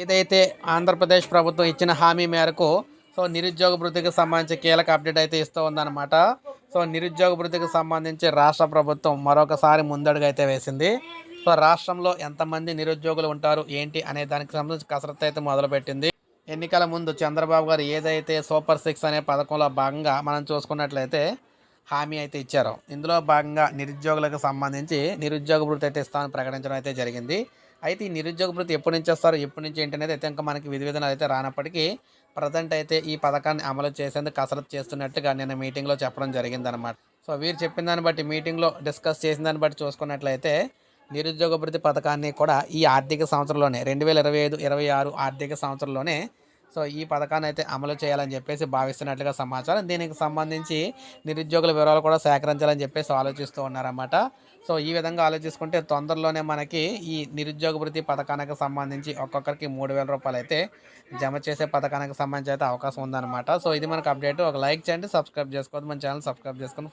ఏదైతే ఆంధ్రప్రదేశ్ ప్రభుత్వం ఇచ్చిన హామీ మేరకు సో నిరుద్యోగ వృద్ధికి సంబంధించి కీలక అప్డేట్ అయితే ఇస్తూ ఉందన్నమాట. సో నిరుద్యోగ వృద్ధికి సంబంధించి రాష్ట్ర ప్రభుత్వం మరొకసారి ముందడుగు అయితే వేసింది. సో రాష్ట్రంలో ఎంతమంది నిరుద్యోగులు ఉంటారు ఏంటి అనే దానికి సంబంధించి కసరత్తు అయితే మొదలుపెట్టింది. ఎన్నికల ముందు చంద్రబాబు గారు ఏదైతే సూపర్ సిక్స్ అనే పథకంలో భాగంగా మనం చూసుకున్నట్లయితే హామీ అయితే ఇచ్చారు. ఇందులో భాగంగా నిరుద్యోగులకు సంబంధించి నిరుద్యోగ వృత్తి అయితే ఇస్తామని ప్రకటించడం అయితే జరిగింది. అయితే ఈ నిరుద్యోగ వృత్తి ఎప్పటి నుంచి వస్తారు ఎప్పటి నుంచి ఏంటి అనేది అయితే ఇంకా మనకి విధి విధానాలు అయితే రానప్పటికీ ప్రజెంట్ అయితే ఈ పథకాన్ని అమలు చేసేందుకు కసరత్తు చేస్తున్నట్టుగా నిన్న మీటింగ్లో చెప్పడం జరిగిందనమాట సో వీరు చెప్పిన దాన్ని బట్టి మీటింగ్లో డిస్కస్ చేసిన దాన్ని బట్టి చూసుకున్నట్లయితే నిరుద్యోగ భృతి పథకాన్ని కూడా ఈ ఆర్థిక సంవత్సరంలోనే రెండు వేల ఇరవై ఐదు ఇరవై ఆరు ఆర్థిక సంవత్సరంలోనే సో ఈ పథకాన్ని అయితే అమలు చేయాలని చెప్పేసి భావిస్తున్నట్లుగా సమాచారం. దీనికి సంబంధించి నిరుద్యోగుల వివరాలు కూడా సేకరించాలని చెప్పేసి ఆలోచిస్తూ ఉన్నారన్నమాట. సో ఈ విధంగా ఆలోచించుకుంటే తొందరలోనే మనకి ఈ నిరుద్యోగ వృత్తి పథకానికి సంబంధించి ఒక్కొక్కరికి మూడు వేల రూపాయలు అయితే జమ చేసే పథకానికి సంబంధించి అయితే అవకాశం ఉందన్నమాట. సో ఇది మనకు అప్డేట్. ఒక లైక్ చేయండి సబ్స్క్రైబ్ చేసుకోవద్దు. మన ఛానల్ సబ్స్క్రైబ్ చేసుకుని